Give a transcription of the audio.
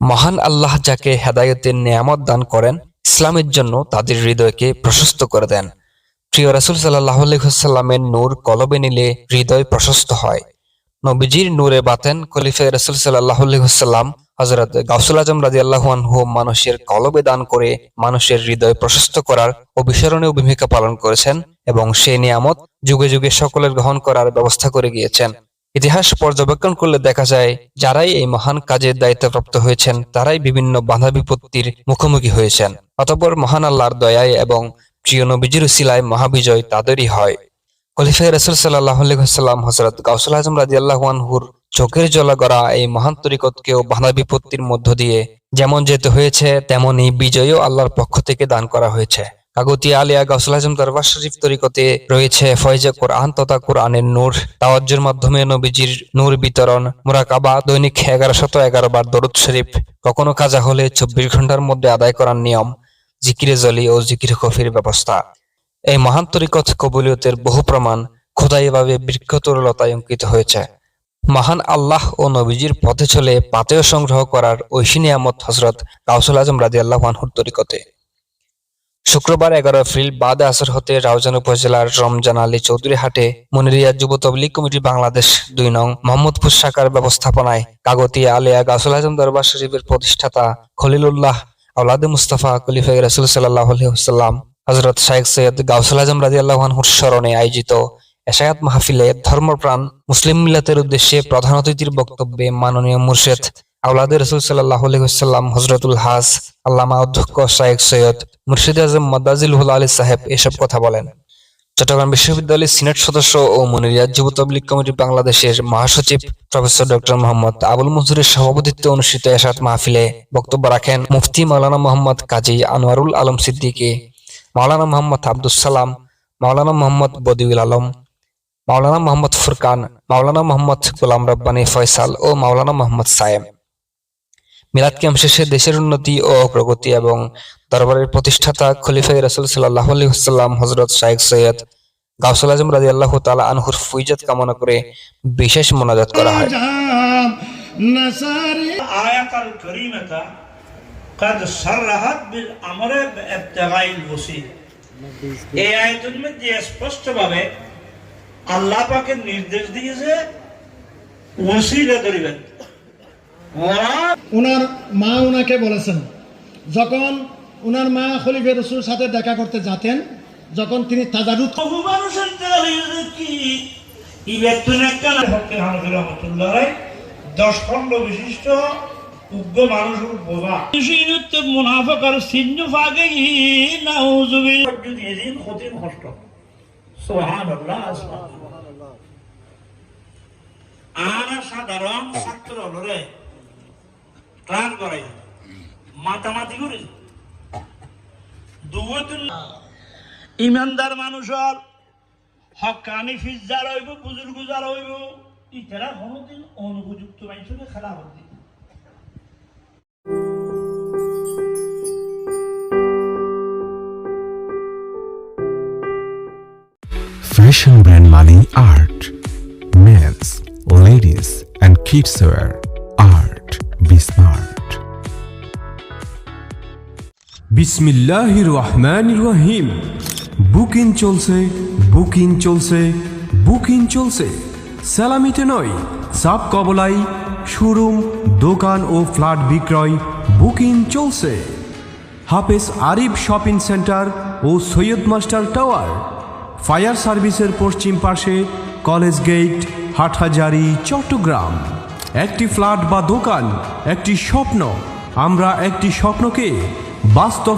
মহান আল্লাহ যাকে হেদায়তের নিয়ামত দান করেন, ইসলামের জন্য তাদের হৃদয়কে প্রশস্ত করে দেন। প্রিয় রাসুল সাল্লাহ নূর কলবে নিলে হৃদয় প্রশস্ত হয়। নবীজির নূরে বাতেন খলিফা রাসুল সাল্লাহ হজরত গাউসুল আজম রাজি আল্লাহানহু মানুষের কলবে দান করে মানুষের হৃদয় প্রশস্ত করার অবিস্মরণীয় ভূমিকা পালন করেছেন এবং সেই নিয়ামত যুগে যুগে সকলের গ্রহণ করার ব্যবস্থা করে গিয়েছেন। ইতিহাস পর্যবেক্ষণ করলে দেখা যায়, যারাই এই মহান কাজের দায়িত্বপ্রাপ্ত হয়েছেন, তারাই বিভিন্ন বাধা বিপত্তির মুখোমুখি হয়েছেন। অতঃপর মহান আল্লাহর দয়ায় এবং প্রিয় নবীজির উসিলায় মহাবিজয় তাদেরই হয়। খলিফা রসুল সাল্লাহ আলহিহাল্লাম হজরত গাউসুল আজম রাজি আল্লাহানহুর চোখের জলা গড়া এই মহান তরিকতকেও বাধা বিপত্তির মধ্য দিয়ে যেমন যেতে হয়েছে তেমনই বিজয়ও আল্লাহর পক্ষ থেকে দান করা হয়েছে। কাগতিয়া আলিয়া গাউসুল আজম দরবার শরীফ তরিকতে রয়েছে ফয়জে কোরআন তথা কোরআনের নূর। তাওয়াজ্জুর মাধ্যমে নবীজির নূর বিতরণ। মুরাকাবা দৈনিক এগারো শত এগারো বার দরুদ শরীফ। কখনো কাজা হলে চব্বিশ ঘণ্টার মধ্যে আদায় করার নিয়ম। জিকিরে জলি ও জিকির কফির ব্যবস্থা। এই মহান তরিকত কবুলিয়তের বহু প্রমাণ খোদাইভাবে বৃক্ষতরলতায় অঙ্কিত হয়েছে। মহান আল্লাহ ও নবীজির পথে চলে পাতেও সংগ্রহ করার ঐশী নিয়ামত হজরত কাউসুল আজম রাজি আল্লাহ তরিকতে। শুক্রবার এগারো এপ্রিল বাদ আসর হতে রাউজান উপজেলার রমজান আলী চৌধুরী হাটে মনিরিয়া যুব তবলিগ কমিটি বাংলাদেশ দুই নং মোহাম্মদপুর শাখার ব্যবস্থাপনায় কাগতিয়া আলিয়া গাউসুল আজম দরবার শরীফের প্রতিষ্ঠাতা খলিলুল্লাহ আউলাদে মুস্তাফা খলিফাই রসুল সাল্লাহ হজরত শাইখ সৈয়দ গাউসুল আজম রাজি আল্লাহানহুর স্মরণে আয়োজিত এশায়াত মাহফিলে ধর্মপ্রাণ মুসলিম মিল্লাতের উদ্দেশ্যে প্রধান অতিথির বক্তব্যে মাননীয় মুর্শেদ আউলাদে রসুল সাল্লাহ আলহিহাল্লাম হজরতুল হাস, আল্লামা অধ্যক্ষ শাইখ সৈয়দ মুর্শিদ আজম মদাজিল হুল আলী সাহেব এসব কথা বলেন। চট্টগ্রাম বিশ্ববিদ্যালয়ের সিনেট সদস্য ও মনিরিয়া যুব তবলিগ কমিটি বাংলাদেশের মহাসচিব প্রফেসর ডক্টর মোহাম্মদ আবুল মনসুরের সভাপতিত্বে অনুষ্ঠিত এশাত মাহফিলে বক্তব্য রাখেন মুফতি মাওলানা মোহাম্মদ কাজী আনোয়ারুল আলম সিদ্দিকী, মাওলানা মোহাম্মদ আব্দুস সালাম, মাওলানা মোহাম্মদ বদিউল আলম, মাওলানা মোহাম্মদ ফুরকান, মাওলানা মোহাম্মদ গোলাম রব্বানী ফয়সাল ও মাওলানা মোহাম্মদ সায়েম। মিলাদ ক্যাম্প শেষে দেশের উন্নতি ও প্রগতি এবং দরবারের প্রতিষ্ঠাতা খলিফাই রাসুল সাল্লাহ আলহিহাল্লাম হজরত শাইখ সৈয়দ গাউসুল আজম রাজি আল্লাহ তালা আনহুর ফুইজাত কামনা করে বিশেষ মোনাজাত করা হয় جام نصاري آية الكريمة قد صرحت بالأمر بابتغاء الوسيلة এই আয়াতের মধ্যে স্পষ্টভাবে আল্লাহ পাকের নির্দেশ দিয়েছে ওসিলা ধরিবেন ওরা ওনার মা ওনাকে বলেছেন যখন ওনার মা খলিফে রসুল সাথে দেখা করতে যেতেন যখন তিনি তাজারুত বহু মানুষের কি? ইবেতুন একটা হকের হামদুল রহমতুল্লাহ রায় দশ খণ্ড বিশিষ্ট উগ্র মানুষ বোঝা মুনাফক আর ফাগে ক্ষতির কষ্ট। সাধারণ ছাত্র প্রাণ করে মাতামাতি করে ইমানদার মানুষের হকানি ফিজার হইব বুজুর্গ হইব ইতারা কোনোদিন অনুপযুক্ত মানুষকে খেলা হতে Fashion brand Mali Art. Men's, ladies, and kids wear. বিসমিল্লাহির রহমানির রহিম বুকিং চলছে বুকিং চলছে বুকিং চলছে। সালামিতে নয় সাপ কবলাই শোরুম, দোকান ও ফ্ল্যাট বিক্রয়, বুকিং চলছে। হাফেজ আরিফ শপিং সেন্টার ও সৈয়দ মাস্টার টাওয়ার। ফায়ার সার্ভিসের পশ্চিম পাশে কলেজ গেট, হাটহাজারি, চট্টগ্রাম। একটি ফ্ল্যাট বা দোকান, একটি স্বপ্ন। আমরা একটি স্বপ্নকে বাস্তবে